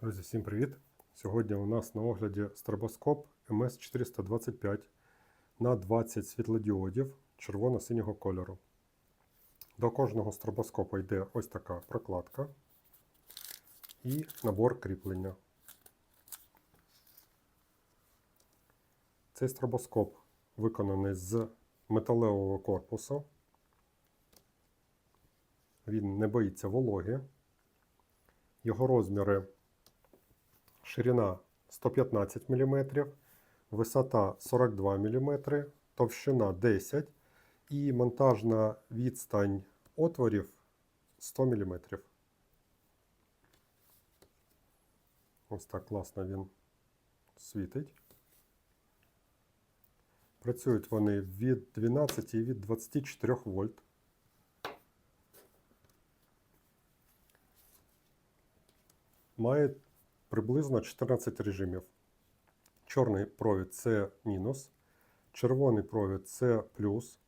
Друзі, всім привіт! Сьогодні у нас на огляді стробоскоп MS425 на 20 світлодіодів червоно-синього кольору. До кожного стробоскопа йде ось така прокладка і набор кріплення. Цей стробоскоп виконаний з металевого корпусу. Він не боїться вологи. Його розміри ширина 115 мм, висота 42 мм, товщина 10 і монтажна відстань отворів 100 мм. Ось так класно він світить. Працюють вони від 12 і від 24 вольт. Має приблизно 14 режимів. Чорний провід це мінус, червоний провід це плюс.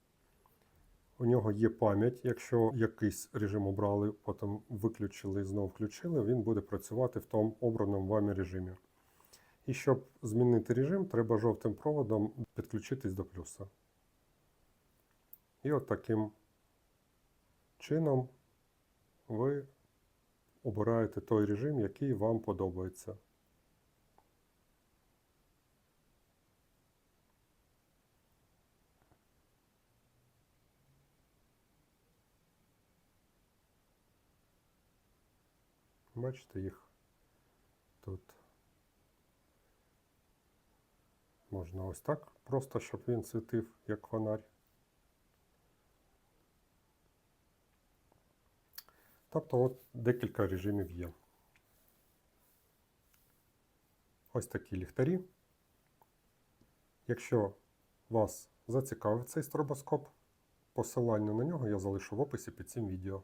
У нього є пам'ять. Якщо якийсь режим обрали, потім виключили і знову включили, він буде працювати в тому обраному вами режимі. І щоб змінити режим, треба жовтим проводом підключитись до плюса. І от таким чином ви обираєте той режим, який вам подобається. Бачите їх тут. Можна ось так, просто щоб він світив як фонарь. Тобто от декілька режимів є. Ось такі ліхтарі. Якщо вас зацікавив цей стробоскоп, посилання на нього я залишу в описі під цим відео.